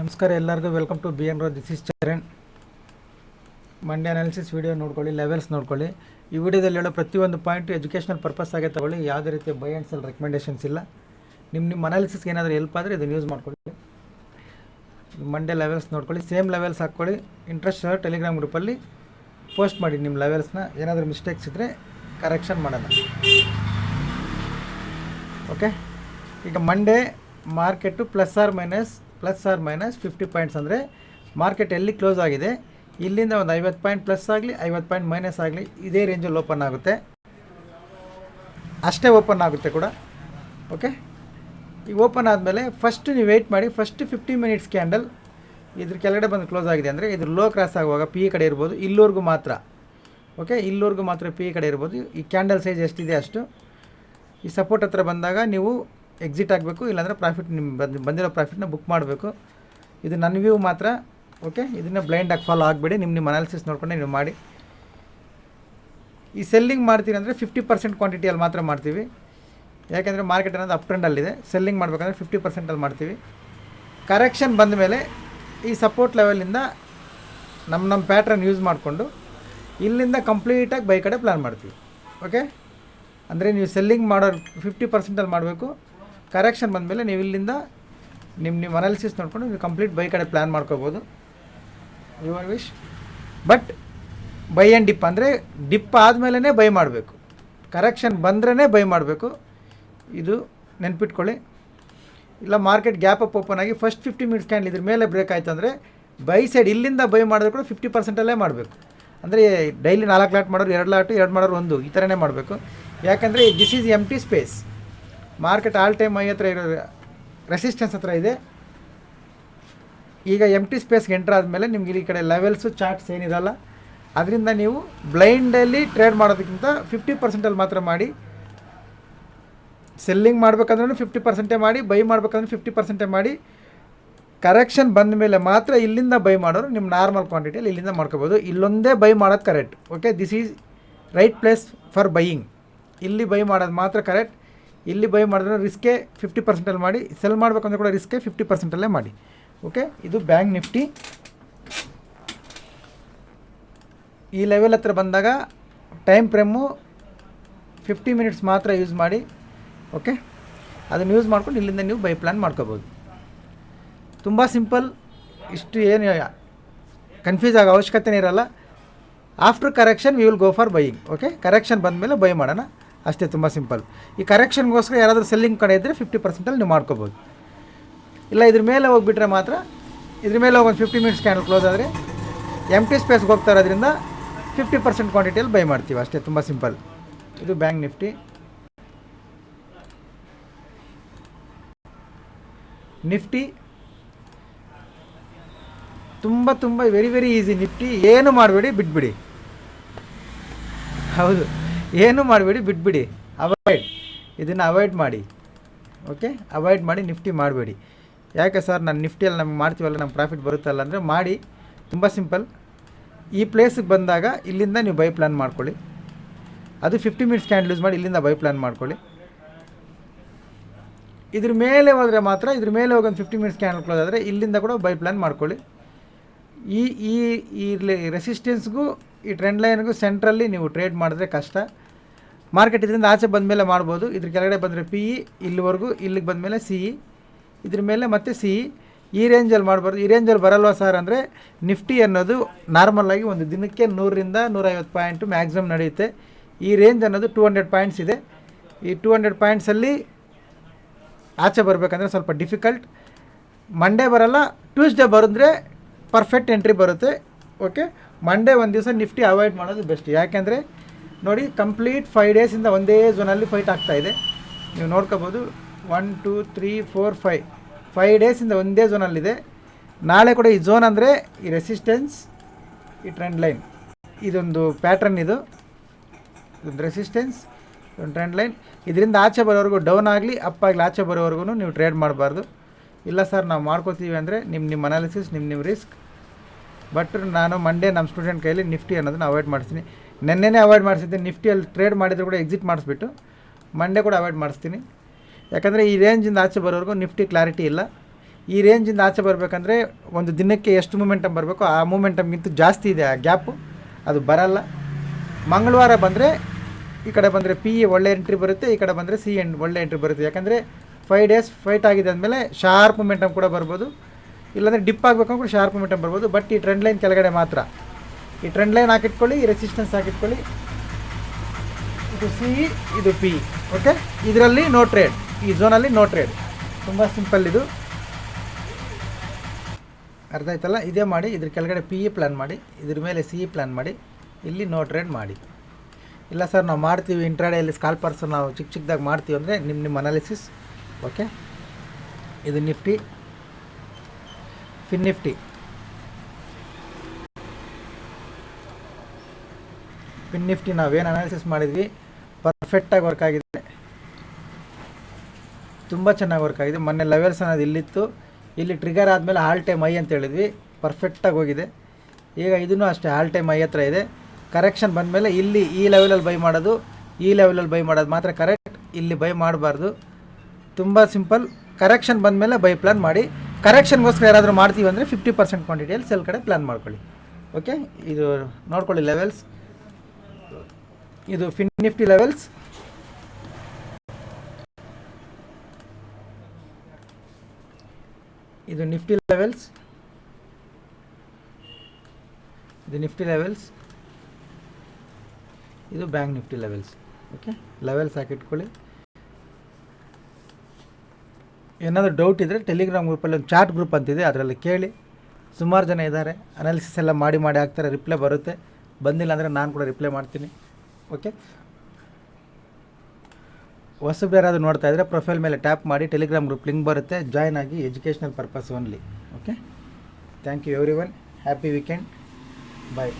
ನಮಸ್ಕಾರ ಎಲ್ಲರಿಗೂ welcome to B N rho this is Charan Monday analysis video ನೋಡ್ಕೊಳ್ಳಿ levels ನೋಡ್ಕೊಳ್ಳಿ. ಈ ವಿಡಿಯೋದಲ್ಲಿ ಹೇಳೋ ಪ್ರತಿಯೊಂದು ಪಾಯಿಂಟ್ ಎಜುಕೇಷನಲ್ ಪರ್ಪಸ್ ಆಗಿ ತಗೊಳ್ಳಿ. ಯಾವುದೇ ರೀತಿಯ ಬೈ ಆ್ಯಂಡ್ ಸೆಲ್ ರೆಕಮೆಂಡೇಷನ್ಸ್ ಇಲ್ಲ. ನಿಮ್ಮ ನಿಮ್ಮ ಅನಾಲಿಸಿಸ್ಗೆ ಏನಾದರೂ ಹೆಲ್ಪ್ ಆದರೆ ಇದನ್ನು ಯೂಸ್ ಮಾಡ್ಕೊಳ್ಳಿ. ಮಂಡೆ ಲೆವೆಲ್ಸ್ ನೋಡ್ಕೊಳ್ಳಿ. ಸೇಮ್ ಲೆವೆಲ್ಸ್ ಹಾಕ್ಕೊಳ್ಳಿ. ಇಂಟ್ರೆಸ್ಟ್ ಟೆಲಿಗ್ರಾಮ್ ಗ್ರೂಪಲ್ಲಿ ಪೋಸ್ಟ್ ಮಾಡಿ ನಿಮ್ಮ ಲೆವೆಲ್ಸ್ನ ಏನಾದರೂ ಮಿಸ್ಟೇಕ್ಸ್ ಇದ್ದರೆ ಕರೆಕ್ಷನ್ ಮಾಡೋಣ. ಓಕೆ ಈಗ Monday market plus or minus plus or minus fifty points ಅಂದರೆ ಮಾರ್ಕೆಟ್ ಎಲ್ಲಿ ಕ್ಲೋಸ್ ಆಗಿದೆ, ಇಲ್ಲಿಂದ ಒಂದು ಐವತ್ತು ಪಾಯಿಂಟ್ ಪ್ಲಸ್ ಆಗಲಿ, ಐವತ್ತು ಪಾಯಿಂಟ್ ಮೈನಸ್ ಆಗಲಿ, ಇದೇ ರೇಂಜಲ್ಲಿ ಓಪನ್ ಆಗುತ್ತೆ. ಅಷ್ಟೇ ಓಪನ್ ಆಗುತ್ತೆ ಕೂಡ. ಓಕೆ ಈಗ ಓಪನ್ ಆದಮೇಲೆ ಫಸ್ಟ್ ನೀವು ವೆಯ್ಟ್ ಮಾಡಿ ಫಸ್ಟ್ ಫಿಫ್ಟಿ ಮಿನಿಟ್ಸ್ ಕ್ಯಾಂಡಲ್ ಇದ್ರ ಕೆಳಗಡೆ ಬಂದು ಕ್ಲೋಸ್ ಆಗಿದೆ ಅಂದರೆ ಇದ್ರ ಲೋ ಕ್ರಾಸ್ ಆಗುವಾಗ ಪಿ ಕಡೆ ಇರ್ಬೋದು ಇಲ್ಲಿವರೆಗೂ ಮಾತ್ರ. ಓಕೆ ಇಲ್ಲಿವರೆಗೂ ಮಾತ್ರ ಪಿ ಕಡೆ ಇರ್ಬೋದು. ಈ ಕ್ಯಾಂಡಲ್ ಸೈಜ್ ಎಷ್ಟಿದೆ ಅಷ್ಟು? ಈ ಸಪೋರ್ಟ್ ಹತ್ರ ಬಂದಾಗ ನೀವು ಎಕ್ಸಿಟ್ ಆಗಬೇಕು, ಇಲ್ಲಾಂದರೆ ಪ್ರಾಫಿಟ್ ನಿಮ್ಮ ಬಂದು, ಬಂದಿರೋ ಪ್ರಾಫಿಟ್ನ ಬುಕ್ ಮಾಡಬೇಕು. ಇದು ನನ್ನ ವ್ಯೂ ಮಾತ್ರ ಓಕೆ ಇದನ್ನು ಬ್ಲೈಂಡಾಗಿ ಫಾಲೋ ಆಗಬೇಡಿ. ನಿಮ್ಮ ನಿಮ್ಮ ಅನಾಲಿಸಿಸ್ ನೋಡ್ಕೊಂಡು ನೀವು ಮಾಡಿ. ಈ ಸೆಲ್ಲಿಂಗ್ ಮಾಡ್ತೀರಿ ಅಂದರೆ ಫಿಫ್ಟಿ ಪರ್ಸೆಂಟ್ ಕ್ವಾಂಟಿಟಿಯಲ್ಲಿ ಮಾತ್ರ ಮಾಡ್ತೀವಿ. ಯಾಕೆಂದರೆ ಮಾರ್ಕೆಟ್ ಅನ್ನೋದು ಅಪ್ ಟ್ರೆಂಡಲ್ಲಿದೆ ಸೆಲ್ಲಿಂಗ್ ಮಾಡಬೇಕಂದ್ರೆ ಫಿಫ್ಟಿ ಪರ್ಸೆಂಟಲ್ಲಿ ಮಾಡ್ತೀವಿ. ಕರೆಕ್ಷನ್ ಬಂದ ಮೇಲೆ ಈ ಸಪೋರ್ಟ್ ಲೆವೆಲಿಂದ ನಮ್ಮ ನಮ್ಮ ಪ್ಯಾಟ್ರನ್ ಯೂಸ್ ಮಾಡಿಕೊಂಡು ಇಲ್ಲಿಂದ ಕಂಪ್ಲೀಟಾಗಿ ಬೈ ಕಡೆ ಪ್ಲ್ಯಾನ್ ಮಾಡ್ತೀವಿ. ಓಕೆ ಅಂದರೆ ನೀವು ಸೆಲ್ಲಿಂಗ್ ಮಾಡೋರು ಫಿಫ್ಟಿ ಪರ್ಸೆಂಟಲ್ಲಿ ಮಾಡಬೇಕು. ಕರೆಕ್ಷನ್ ಬಂದಮೇಲೆ ನೀವು ಇಲ್ಲಿಂದ ನಿಮ್ಮ ನಿಮ್ಮ ಅನಾಲಿಸಿಸ್ ನೋಡಿಕೊಂಡು ನೀವು ಕಂಪ್ಲೀಟ್ ಬೈ ಕಡೆ ಪ್ಲ್ಯಾನ್ ಮಾಡ್ಕೋಬೋದು. Your wish but buy and dip ಅಂದರೆ ಡಿಪ್ ಆದಮೇಲೇ ಬೈ ಮಾಡಬೇಕು. ಕರೆಕ್ಷನ್ ಬಂದ್ರೇ ಬೈ ಮಾಡಬೇಕು. ಇದು ನೆನ್ಪಿಟ್ಕೊಳ್ಳಿ. ಇಲ್ಲ ಮಾರ್ಕೆಟ್ ಗ್ಯಾಪ್ ಅಪ್ ಓಪನ್ ಆಗಿ ಫಸ್ಟ್ ಫಿಫ್ಟಿ ಮಿನಿಟ್ಸ್ ಕ್ಯಾಂಡ್ ಇದ್ರ ಮೇಲೆ ಬ್ರೇಕ್ ಆಯಿತು ಅಂದರೆ ಬೈ ಸೈಡ್ ಇಲ್ಲಿಂದ ಬೈ ಮಾಡಿದ್ರೆ ಕೂಡ ಫಿಫ್ಟಿ ಪರ್ಸೆಂಟಲ್ಲೇ ಮಾಡಬೇಕು. ಅಂದರೆ ಡೈಲಿ ನಾಲ್ಕು ಲಾಟ್ ಮಾಡೋರು ಎರಡು ಲಾಟು ಎರಡು ಮಾಡೋರು ಒಂದು, ಈ ಥರನೇ ಮಾಡಬೇಕು. ಯಾಕಂದರೆ this is M T space market all time high ಹತ್ರ ಇರೋ ರೆಸಿಸ್ಟೆನ್ಸ್ ಹತ್ರ ಇದೆ. ಈಗ ಎಂ ಟಿ ಸ್ಪೇಸ್ಗೆ ಎಂಟ್ರ್ ಆದಮೇಲೆ ನಿಮ್ಗೆ ಇಲ್ಲಿ ಕಡೆ ಲೆವೆಲ್ಸು ಚಾರ್ಟ್ಸ್ ಏನಿರಲ್ಲ, ಅದರಿಂದ ನೀವು ಬ್ಲೈಂಡಲ್ಲಿ ಟ್ರೇಡ್ ಮಾಡೋದಕ್ಕಿಂತ ಫಿಫ್ಟಿ ಪರ್ಸೆಂಟಲ್ಲಿ ಮಾತ್ರ ಮಾಡಿ. ಸೆಲ್ಲಿಂಗ್ ಮಾಡ್ಬೇಕಂದ್ರೂ ಫಿಫ್ಟಿ ಪರ್ಸೆಂಟೇ ಮಾಡಿ ಬೈ ಮಾಡ್ಬೇಕಂದ್ರೆ ಫಿಫ್ಟಿ ಪರ್ಸೆಂಟೇ ಮಾಡಿ. ಕರೆಕ್ಷನ್ ಬಂದ ಮೇಲೆ ಮಾತ್ರ ಇಲ್ಲಿಂದ ಬೈ ಮಾಡೋರು ನಿಮ್ಮ ನಾರ್ಮಲ್ ಕ್ವಾಂಟಿಟಿಯಲ್ಲಿ ಇಲ್ಲಿಂದ ಮಾಡ್ಕೋಬೋದು. ಇಲ್ಲೊಂದೇ ಬೈ ಮಾಡೋದು correct okay this is right place for buying ಇಲ್ಲಿ ಬೈ ಮಾಡೋದು ಮಾತ್ರ ಕರೆಕ್ಟ್ ಇಲ್ಲಿ ಬೈ ಮಾಡಿದ್ರೆ ರಿಸ್ಕೇ ಫಿಫ್ಟಿ ಪರ್ಸೆಂಟಲ್ಲಿ ಮಾಡಿ ಸೆಲ್ ಮಾಡಬೇಕಂದ್ರೆ ಕೂಡ ರಿಸ್ಕೇ ಫಿಫ್ಟಿ ಪರ್ಸೆಂಟಲ್ಲೇ ಮಾಡಿ. ಓಕೆ ಇದು ಬ್ಯಾಂಕ್ ನಿಫ್ಟಿ ಈ ಲೆವೆಲ್ ಹತ್ರ ಬಂದಾಗ ಟೈಮ್ ಫ್ರೇಮು ಫಿಫ್ಟಿ ಮಿನಿಟ್ಸ್ ಮಾತ್ರ ಯೂಸ್ ಮಾಡಿ ಓಕೆ ಅದನ್ನು ಯೂಸ್ ಮಾಡ್ಕೊಂಡು ಇಲ್ಲಿಂದ ನೀವು ಬೈ ಪ್ಲ್ಯಾನ್ ಮಾಡ್ಕೋಬೋದು. ತುಂಬ ಸಿಂಪಲ್ ಇಷ್ಟು ಏನು ಕನ್ಫ್ಯೂಸ್ ಆಗೋ ಅವಶ್ಯಕತೆನೇ ಇರಲ್ಲ. After correction we will go for buying okay correction ಬಂದಮೇಲೆ ಬೈ ಮಾಡೋಣ. ಅಷ್ಟೇ ತುಂಬ ಸಿಂಪಲ್. ಈ ಕರೆಕ್ಷನ್ಗೋಸ್ಕರ ಯಾರಾದರೂ ಸೆಲ್ಲಿಂಗ್ ಕಡೆ ಇದ್ದರೆ ಫಿಫ್ಟಿ ಪರ್ಸೆಂಟಲ್ಲಿ ನೀವು ಮಾಡ್ಕೋಬೋದು. ಇಲ್ಲ, ಇದ್ರ ಮೇಲೆ ಹೋಗಿಬಿಟ್ರೆ ಮಾತ್ರ, ಇದ್ರ ಮೇಲೆ ಒಂದು ಫಿಫ್ಟಿ ಮಿನಿಟ್ಸ್ ಕ್ಯಾಂಡಲ್ ಕ್ಲೋಸ್ ಆದರೆ ಎಂ ಟಿ ಸ್ಪೇಸ್ಗೆ ಹೋಗ್ತಾ ಇರೋದ್ರಿಂದ ಫಿಫ್ಟಿ ಪರ್ಸೆಂಟ್ ಕ್ವಾಂಟಿಟಿಯಲ್ಲಿ ಬೈ ಮಾಡ್ತೀವಿ. ಅಷ್ಟೇ, ತುಂಬ ಸಿಂಪಲ್. ಇದು ಬ್ಯಾಂಕ್ ನಿಫ್ಟಿ. ನಿಫ್ಟಿ. ತುಂಬ ತುಂಬ ವೆರಿ ವೆರಿ ಈಸಿ ನಿಫ್ಟಿ. ಏನು ಮಾಡಬೇಡಿ, ಬಿಟ್ಬಿಡಿ. ಹೌದು. ಏನು ಮಾಡಬೇಡಿ, ಬಿಟ್ಬಿಡಿ. ಅವಾಯ್ಡ್ ಇದನ್ನು ಅವಾಯ್ಡ್ ಮಾಡಿ. ಓಕೆ ಅವಾಯ್ಡ್ ಮಾಡಿ, ನಿಫ್ಟಿ ಮಾಡಬೇಡಿ. ಯಾಕೆ ಸರ್ ನಾನು ನಿಫ್ಟಿಯಲ್ಲಿ ನಮ್ಗೆ ಮಾಡ್ತೀವಲ್ಲ, ನಮ್ಗೆ ಪ್ರಾಫಿಟ್ ಬರುತ್ತಲ್ಲ ಅಂದರೆ ಮಾಡಿ. ತುಂಬ ಸಿಂಪಲ್ ಈ ಪ್ಲೇಸಿಗೆ ಬಂದಾಗ ಇಲ್ಲಿಂದ ನೀವು ಬೈ ಪ್ಲ್ಯಾನ್ ಮಾಡ್ಕೊಳ್ಳಿ. ಅದು ಫಿಫ್ಟಿ ಮಿನಿಟ್ಸ್ ಕ್ಯಾಂಡ್ ಯೂಸ್ ಮಾಡಿ ಇಲ್ಲಿಂದ ಬೈ ಪ್ಲ್ಯಾನ್ ಮಾಡ್ಕೊಳ್ಳಿ. ಇದ್ರ ಮೇಲೆ ಹೋದರೆ ಮಾತ್ರ, ಇದ್ರ ಮೇಲೆ ಹೋಗಿ ಒಂದು ಫಿಫ್ಟಿ ಮಿನಿಟ್ಸ್ ಕ್ಯಾಂಡಲ್ ಕ್ಲೋಸ್ ಆದರೆ ಇಲ್ಲಿಂದ ಕೂಡ ಬೈ ಪ್ಲ್ಯಾನ್ ಮಾಡ್ಕೊಳ್ಳಿ. ಈ ಈ ಈ ರೆಸಿಸ್ಟೆನ್ಸ್ಗೂ ಈ ಟ್ರೆಂಡ್ ಲೈನ್ಗೂ ಸೆಂಟ್ರಲ್ಲಿ ನೀವು ಟ್ರೇಡ್ ಮಾಡಿದ್ರೆ ಕಷ್ಟ. ಮಾರ್ಕೆಟ್ ಇದರಿಂದ ಆಚೆ ಬಂದಮೇಲೆ ಮಾಡ್ಬೋದು. ಇದ್ರ ಕೆಳಗಡೆ ಬಂದರೆ ಪಿ ಇ ಇಲ್ಲಿವರೆಗೂ ಇಲ್ಲಿಗೆ ಬಂದ ಮೇಲೆ ಸಿ ಇ ಇದ್ರ ಮೇಲೆ ಮತ್ತೆ ಸಿ ಇ ಈ ರೇಂಜಲ್ಲಿ ಮಾಡಬಾರ್ದು. ಈ ರೇಂಜಲ್ಲಿ ಬರಲ್ವಾ ಸರ್ ಅಂದರೆ ನಿಫ್ಟಿ ಅನ್ನೋದು ನಾರ್ಮಲಾಗಿ ಒಂದು ದಿನಕ್ಕೆ ನೂರರಿಂದ ನೂರೈವತ್ತು ಪಾಯಿಂಟು ಮ್ಯಾಕ್ಸಿಮಮ್ ನಡೆಯುತ್ತೆ. ಈ ರೇಂಜ್ ಅನ್ನೋದು ಟೂ ಹಂಡ್ರೆಡ್ ಪಾಯಿಂಟ್ಸ್ ಇದೆ. ಈ ಟೂ ಹಂಡ್ರೆಡ್ ಪಾಯಿಂಟ್ಸಲ್ಲಿ ಆಚೆ ಬರಬೇಕಂದ್ರೆ ಸ್ವಲ್ಪ ಡಿಫಿಕಲ್ಟ್ ಮಂಡೇ ಬರಲ್ಲ ಟ್ಯೂಸ್ಡೇ ಬರೆದ್ರೆ ಪರ್ಫೆಕ್ಟ್ ಎಂಟ್ರಿ ಬರುತ್ತೆ. ಓಕೆ ಮಂಡೇ ಒಂದು ದಿವಸ ನಿಫ್ಟಿ ಅವಾಯ್ಡ್ ಮಾಡೋದು ಬೆಸ್ಟ್ ಯಾಕೆಂದರೆ ನೋಡಿ ಕಂಪ್ಲೀಟ್ ಫೈವ್ ಡೇಸಿಂದ ಒಂದೇ ಝೋನಲ್ಲಿ ಫೈಟ್ ಆಗ್ತಾ ಇದೆ. ನೀವು ನೋಡ್ಕೋಬೋದು one two three four five five ಡೇಸಿಂದ ಒಂದೇ ಝೋನಲ್ಲಿದೆ ನಾಳೆ ಕೂಡ ಈ ಝೋನ್ ಅಂದರೆ ಈ ರೆಸಿಸ್ಟೆನ್ಸ್ ಈ ಟ್ರೆಂಡ್ ಲೈನ್ ಇದೊಂದು ಪ್ಯಾಟ್ರನ್ ಇದು. ಇದೊಂದು ರೆಸಿಸ್ಟೆನ್ಸ್ ಒಂದು ಟ್ರೆಂಡ್ ಲೈನ್ ಇದರಿಂದ ಆಚೆ ಬರೋವರೆಗೂ ಡೌನ್ ಆಗಲಿ ಅಪ್ ಆಗಲಿ, ಆಚೆ ಬರೋವರೆಗೂ ನೀವು ಟ್ರೇಡ್ ಮಾಡಬಾರ್ದು. ಇಲ್ಲ ಸರ್ ನಾವು ಮಾಡ್ಕೋತೀವಿ ಅಂದರೆ ನಿಮ್ಮ ನಿಮ್ಮ ಅನಾಲಿಸಿಸ್ ನಿಮ್ಮ ನಿಮ್ಮ ರಿಸ್ಕ್ ಬಟ್ ನಾನು ಮಂಡೇ ನಮ್ಮ ಸ್ಟೂಡೆಂಟ್ ಕೈಯಲ್ಲಿ ನಿಫ್ಟಿ ಅನ್ನೋದನ್ನ ಅವಾಯ್ಡ್ ಮಾಡಿಸ್ತೀನಿ ನೆನ್ನೆನೇ ಅವಾಯ್ಡ್ ಮಾಡಿಸಿದ್ದೆ. ನಿಫ್ಟಿಯಲ್ಲಿ ಟ್ರೇಡ್ ಮಾಡಿದ್ರು ಕೂಡ ಎಕ್ಸಿಟ್ ಮಾಡಿಸ್ಬಿಟ್ಟು ಮಂಡೇ ಕೂಡ ಅವಾಯ್ಡ್ ಮಾಡಿಸ್ತೀನಿ. ಯಾಕಂದರೆ ಈ ರೇಂಜಿಂದ ಆಚೆ ಬರೋವರೆಗೂ ನಿಫ್ಟಿ ಕ್ಲಾರಿಟಿ ಇಲ್ಲ. ಈ ರೇಂಜಿಂದ ಆಚೆ ಬರಬೇಕಂದ್ರೆ ಒಂದು ದಿನಕ್ಕೆ ಎಷ್ಟು ಮೂಮೆಂಟಮ್ ಬರಬೇಕು ಆ ಮೂಮೆಂಟಮ್ಗಿಂತ ಜಾಸ್ತಿ ಇದೆ ಆ ಗ್ಯಾಪು ಅದು ಬರಲ್ಲ. ಮಂಗಳವಾರ ಬಂದರೆ ಈ ಕಡೆ ಬಂದರೆ ಪಿ ಎ ಒಳ್ಳೆ ಎಂಟ್ರಿ ಬರುತ್ತೆ, ಈ ಕಡೆ ಬಂದರೆ ಸಿ ಎಂಡ್ ಒಳ್ಳೆ ಎಂಟ್ರಿ ಬರುತ್ತೆ. ಯಾಕಂದರೆ ಫೈವ್ ಡೇಸ್ ಫೈಟ್ ಆಗಿದೆ ಅಂದಮೇಲೆ ಶಾರ್ಪ್ ಮೂಮೆಂಟಮ್ ಕೂಡ ಬರ್ಬೋದು. ಇಲ್ಲಾಂದರೆ ಡಿಪ್ ಆಗಬೇಕು ಕೂಡ ಶಾರ್ಪ್ ಮೂಮೆಂಟಮ್ ಬರ್ಬೋದು. ಬಟ್ ಈ ಟ್ರೆಂಡ್ ಲೈನ್ ಕೆಳಗಡೆ ಮಾತ್ರ ಈ ಟ್ರೆಂಡ್ ಲೈನ್ ಹಾಕಿಟ್ಕೊಳ್ಳಿ, ಈ ರೆಸಿಸ್ಟೆನ್ಸ್ ಹಾಕಿಟ್ಕೊಳ್ಳಿ. ಇದು ಸಿ ಇದು ಪಿ ಓಕೆ ಇದರಲ್ಲಿ ನೋ ಟ್ರೇಡ್ ಈ ಝೋನಲ್ಲಿ ನೋ ಟ್ರೇಡ್ ತುಂಬ ಸಿಂಪಲ್ ಇದು. ಅರ್ಥ ಆಯ್ತಲ್ಲ? ಇದೇ ಮಾಡಿ, ಇದ್ರ ಕೆಳಗಡೆ ಪಿ ಇ ಪ್ಲ್ಯಾನ್ ಮಾಡಿ, ಇದ್ರ ಮೇಲೆ ಸಿ ಇ ಪ್ಲ್ಯಾನ್ ಮಾಡಿ, ಇಲ್ಲಿ ನೋ ಟ್ರೇಡ್ ಮಾಡಿ. ಇಲ್ಲ ಸರ್ ನಾವು ಮಾಡ್ತೀವಿ ಇಂಟ್ರಾಡೇಯಲ್ಲಿ ಸ್ಕಾಲ್ಪರ್ಸ್ ನಾವು ಚಿಕ್ಕ ಚಿಕ್ಕದಾಗಿ ಮಾಡ್ತೀವಿ ಅಂದರೆ ನಿಮ್ಮ ನಿಮ್ಮ ಅನಾಲಿಸಿಸ್ ಓಕೆ ಇದು Nifty Fin Nifty Fin Nifty ನಾವೇನು ಅನಾಲಿಸಿಸ್ ಮಾಡಿದ್ವಿ ಪರ್ಫೆಕ್ಟಾಗಿ ವರ್ಕ್ ಆಗಿದೆ. ತುಂಬ ಚೆನ್ನಾಗಿ ವರ್ಕ್ ಆಗಿದೆ. ಮೊನ್ನೆ ಲೆವೆಲ್ಸ್ ಅನ್ನೋದು ಇಲ್ಲಿತ್ತು. ಇಲ್ಲಿ ಟ್ರಿಗರ್ ಆದಮೇಲೆ ಆಲ್ ಟೈಮ್ ಐ ಅಂತ ಹೇಳಿದ್ವಿ. ಪರ್ಫೆಕ್ಟಾಗಿ ಹೋಗಿದೆ. ಈಗ ಇದನ್ನು ಅಷ್ಟೇ ಆಲ್ ಟೈಮ್ ಐ ಹತ್ರ ಇದೆ. ಕರೆಕ್ಷನ್ ಬಂದಮೇಲೆ ಇಲ್ಲಿ ಈ ಲೆವೆಲಲ್ಲಿ ಬೈ ಮಾಡೋದು, ಈ ಲೆವೆಲಲ್ಲಿ ಬೈ ಮಾಡೋದು ಮಾತ್ರ ಕರೆಕ್ಟ್ ಇಲ್ಲಿ ಬೈ ಮಾಡಬಾರ್ದು. ತುಂಬ ಸಿಂಪಲ್ ಕರೆಕ್ಷನ್ ಬಂದಮೇಲೆ ಬೈ ಪ್ಲ್ಯಾನ್ ಮಾಡಿ. ಕರೆಕ್ಷನ್ಗೋಸ್ಕರ ಯಾರಾದರೂ ಮಾಡ್ತೀವಿ ಅಂದರೆ ಫಿಫ್ಟಿ ಪರ್ಸೆಂಟ್ ಕ್ವಾಂಟಿಟಿಯಲ್ಲಿ ಸೆಲ್ ಕಡೆ ಪ್ಲ್ಯಾನ್ ಮಾಡ್ಕೊಳ್ಳಿ. ಓಕೆ ಇದು ನೋಡ್ಕೊಳ್ಳಿ ಲೆವೆಲ್ಸ್ ಇದು ಫಿನ್ ನಿಫ್ಟಿ ಲೆವೆಲ್ಸ್ ಇದು ನಿಫ್ಟಿ ಲೆವೆಲ್ಸ್ ಇದು ನಿಫ್ಟಿ ಲೆವೆಲ್ಸ್ ಇದು bank Nifty levels okay levels ಹಾಕಿಟ್ಕೊಳ್ಳಿ. ಏನಾದರೂ ಡೌಟ್ ಇದ್ದರೆ ಟೆಲಿಗ್ರಾಮ್ ಗ್ರೂಪಲ್ಲಿ ಒಂದು ಚಾಟ್ ಗ್ರೂಪ್ ಅಂತಿದೆ, ಅದರಲ್ಲಿ ಕೇಳಿ. ಸುಮಾರು ಜನ ಇದ್ದಾರೆ. ಅನಾಲಿಸಿಸ್ ಎಲ್ಲ ಮಾಡಿ ಮಾಡಿ ಹಾಕ್ತಾರೆ ರಿಪ್ಲೈ ಬರುತ್ತೆ. ಬಂದಿಲ್ಲ ಅಂದರೆ ನಾನು ಕೂಡ ರಿಪ್ಲೈ ಮಾಡ್ತೀನಿ. ಓಕೆ. ಹೊಸಬ್ರು ಯಾರಾದರೂ ನೋಡ್ತಾ ಇದ್ದರೆ ಪ್ರೊಫೈಲ್ ಮೇಲೆ ಟ್ಯಾಪ್ ಮಾಡಿ ಟೆಲಿಗ್ರಾಮ್ ಗ್ರೂಪ್ ಲಿಂಕ್ ಬರುತ್ತೆ. ಜಾಯ್ನ್ ಆಗಿ educational purpose only okay. Thank you everyone happy weekend bye